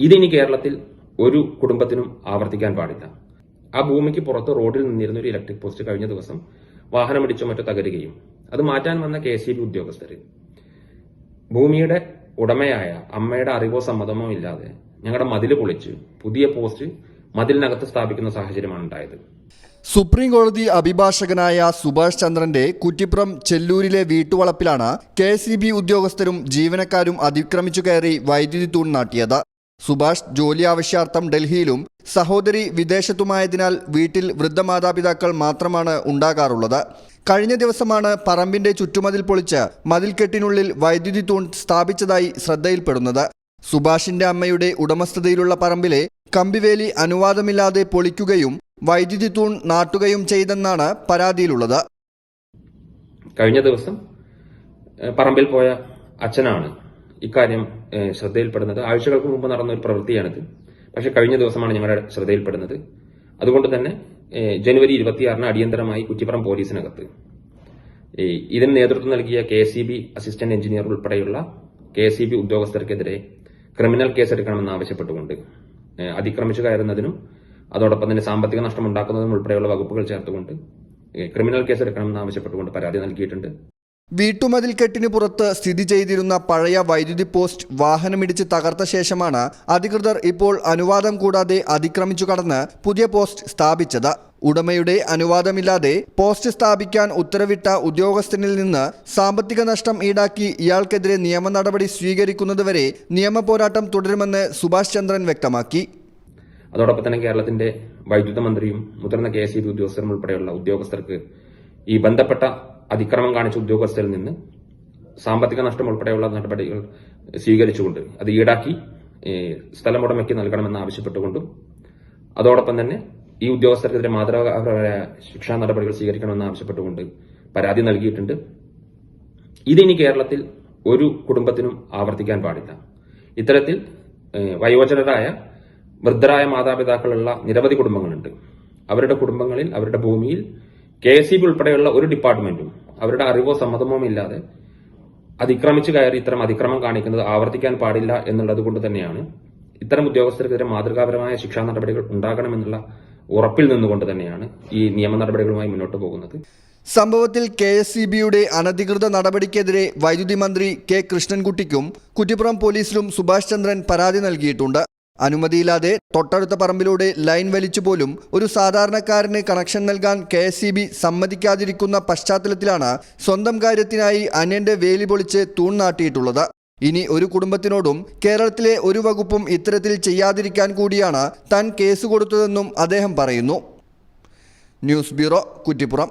ഇതിനി കേരളത്തിൽ ഒരു കുടുംബത്തിനും ആവർത്തിക്കാൻ പാടില്ല. ആ ഭൂമിക്ക് പുറത്ത് റോഡിൽ നിന്നിരുന്ന ഒരു ഇലക്ട്രിക് പോസ്റ്റ് കഴിഞ്ഞ ദിവസം വാഹനമിടിച്ചോ മറ്റോ തകരുകയും അത് മാറ്റാൻ വന്ന കെ സി ബി ഉദ്യോഗസ്ഥർ ഭൂമിയുടെ ഉടമയായ അമ്മയുടെ അറിവോ സമ്മതമോ ഇല്ലാതെ ഞങ്ങളുടെ മതിൽ പൊളിച്ച് പുതിയ പോസ്റ്റ് മതിലിനകത്ത് സ്ഥാപിക്കുന്ന സാഹചര്യമാണ് ഉണ്ടായത്. സുപ്രീം കോടതി അഭിഭാഷകനായ സുഭാഷ് ചന്ദ്രന്റെ കുറ്റിപ്പുറം ചെല്ലൂരിലെ വീട്ടുവളപ്പിലാണ് കെ ഉദ്യോഗസ്ഥരും ജീവനക്കാരും അതിക്രമിച്ചു കയറി വൈദ്യുതി തൂൺ നാട്ടിയത്. സുഭാഷ് ജോലി ആവശ്യാർത്ഥം ഡൽഹിയിലും സഹോദരി വിദേശത്തുമായതിനാൽ വീട്ടിൽ വൃദ്ധമാതാപിതാക്കൾ മാത്രമാണ് ഉണ്ടാകാറുള്ളത്. കഴിഞ്ഞ ദിവസമാണ് പറമ്പിന്റെ ചുറ്റുമതിൽ പൊളിച്ച് മതിൽക്കെട്ടിനുള്ളിൽ വൈദ്യുതി തൂൺ സ്ഥാപിച്ചതായി ശ്രദ്ധയിൽപ്പെടുന്നത്. സുഭാഷിന്റെ അമ്മയുടെ ഉടമസ്ഥതയിലുള്ള പറമ്പിലെ കമ്പിവേലി അനുവാദമില്ലാതെ പൊളിക്കുകയും വൈദ്യുതി തൂൺ നാട്ടുകയും ചെയ്തെന്നാണ് പരാതിയിലുള്ളത്. കഴിഞ്ഞ ദിവസം പറമ്പിൽ പോയ അച്ഛനാണ് ഇക്കാര്യം ശ്രദ്ധയിൽപ്പെടുന്നത്. ആഴ്ചകൾക്ക് മുമ്പ് നടന്ന ഒരു പ്രവൃത്തിയാണിത്. പക്ഷെ കഴിഞ്ഞ ദിവസമാണ് ഞങ്ങളുടെ ശ്രദ്ധയിൽപ്പെടുന്നത്. അതുകൊണ്ട് തന്നെ ജനുവരി ഇരുപത്തിയാറിന് അടിയന്തരമായി കുറ്റിപ്പുറം പോലീസിനകത്ത്. ഇതിന് നേതൃത്വം നൽകിയ K C B assistant engineer ഉൾപ്പെടെയുള്ള കെ സി ബി ഉദ്യോഗസ്ഥർക്കെതിരെ ക്രിമിനൽ കേസെടുക്കണമെന്ന് ആവശ്യപ്പെട്ടുകൊണ്ട് അതിക്രമിച്ചു കയറുന്നതിനും അതോടൊപ്പം തന്നെ സാമ്പത്തിക നഷ്ടം ഉണ്ടാക്കുന്നതിനും ഉൾപ്പെടെയുള്ള വകുപ്പുകൾ ചേർത്തുകൊണ്ട് ക്രിമിനൽ കേസെടുക്കണമെന്ന് ആവശ്യപ്പെട്ടുകൊണ്ട് പരാതി നൽകിയിട്ടുണ്ട്. വീട്ടുമതിൽക്കെട്ടിന് പുറത്ത് സ്ഥിതി ചെയ്തിരുന്ന പഴയ വൈദ്യുതി പോസ്റ്റ് വാഹനമിടിച്ച് തകർത്ത ശേഷമാണ് അധികൃതർ ഇപ്പോൾ അനുവാദം കൂടാതെ അതിക്രമിച്ചു കടന്ന് പുതിയ പോസ്റ്റ് സ്ഥാപിച്ചത്. ഉടമയുടെ അനുവാദമില്ലാതെ പോസ്റ്റ് സ്ഥാപിക്കാൻ ഉത്തരവിട്ട ഉദ്യോഗസ്ഥനിൽ നിന്ന് സാമ്പത്തിക നഷ്ടം ഈടാക്കി ഇയാൾക്കെതിരെ നിയമ നടപടി സ്വീകരിക്കുന്നതുവരെ നിയമ പോരാട്ടം തുടരുമെന്ന് സുഭാഷ് ചന്ദ്രൻ വ്യക്തമാക്കി. അതോടൊപ്പം തന്നെ കേരളത്തിന്റെ വൈദ്യുത മന്ത്രിയും മുതിർന്ന കെ എസ് ഉദ്യോഗസ്ഥരും ഉൾപ്പെടെയുള്ള ഉദ്യോഗസ്ഥർക്ക് ഈ ബന്ധപ്പെട്ട അതിക്രമം കാണിച്ച ഉദ്യോഗസ്ഥരിൽ നിന്ന് സാമ്പത്തിക നഷ്ടം ഉൾപ്പെടെയുള്ള നടപടികൾ സ്വീകരിച്ചുകൊണ്ട് അത് ഈടാക്കി സ്ഥലം സ്ഥലമുടമയ്ക്ക് നൽകണമെന്ന് ആവശ്യപ്പെട്ടുകൊണ്ടും അതോടൊപ്പം തന്നെ ഈ ഉദ്യോഗസ്ഥർക്കെതിരെ മാതൃകാപരമായ ശിക്ഷാ നടപടികൾ സ്വീകരിക്കണമെന്ന് ആവശ്യപ്പെട്ടുകൊണ്ട് പരാതി നൽകിയിട്ടുണ്ട്. ഇതിനി കേരളത്തിൽ ഒരു കുടുംബത്തിനും ആവർത്തിക്കാൻ പാടില്ല. ഇത്തരത്തിൽ വയോജനരായ വൃദ്ധരായ മാതാപിതാക്കളുള്ള നിരവധി കുടുംബങ്ങളുണ്ട്. അവരുടെ കുടുംബങ്ങളിൽ അവരുടെ ഭൂമിയിൽ കെ എസ് ഇ ബി ഉൾപ്പെടെയുള്ള ഒരു ഡിപ്പാർട്ട്മെന്റും അവരുടെ അറിവോ സമ്മതമോ ഇല്ലാതെ അതിക്രമിച്ചു കയറി ഇത്തരം അതിക്രമം കാണിക്കുന്നത് ആവർത്തിക്കാൻ പാടില്ല എന്നുള്ളത് കൊണ്ട് തന്നെയാണ് ഇത്തരം ഉദ്യോഗസ്ഥർക്കെതിരെ മാതൃകാപരമായ ശിക്ഷാ നടപടികൾ ഉണ്ടാകണമെന്നുള്ള ഉറപ്പിൽ നിന്നുകൊണ്ട് തന്നെയാണ് ഈ നിയമ നടപടികളുമായി മുന്നോട്ട് പോകുന്നത്. സംഭവത്തിൽ കെ എസ് സി ബിയുടെ അനധികൃത നടപടിക്കെതിരെ വൈദ്യുതി മന്ത്രി കെ കൃഷ്ണൻകുട്ടിക്കും കുറ്റിപ്പുറം പോലീസിലും സുഭാഷ് ചന്ദ്രൻ പരാതി നൽകിയിട്ടുണ്ട്. അനുമതിയില്ലാതെ തൊട്ടടുത്ത പറമ്പിലൂടെ ലൈൻ വലിച്ചു പോലും ഒരു സാധാരണക്കാരന് കണക്ഷൻ നൽകാൻ കെ എസ് സമ്മതിക്കാതിരിക്കുന്ന പശ്ചാത്തലത്തിലാണ് സ്വന്തം കാര്യത്തിനായി അന്യന്റെ വേലി പൊളിച്ച് തൂൺ നാട്ടിയിട്ടുള്ളത്. ഇനി ഒരു കുടുംബത്തിനോടും കേരളത്തിലെ ഒരു വകുപ്പും ഇത്തരത്തിൽ ചെയ്യാതിരിക്കാൻ കൂടിയാണ് താൻ കേസ് കൊടുത്തതെന്നും അദ്ദേഹം പറയുന്നു. News bureau Kuttippuram.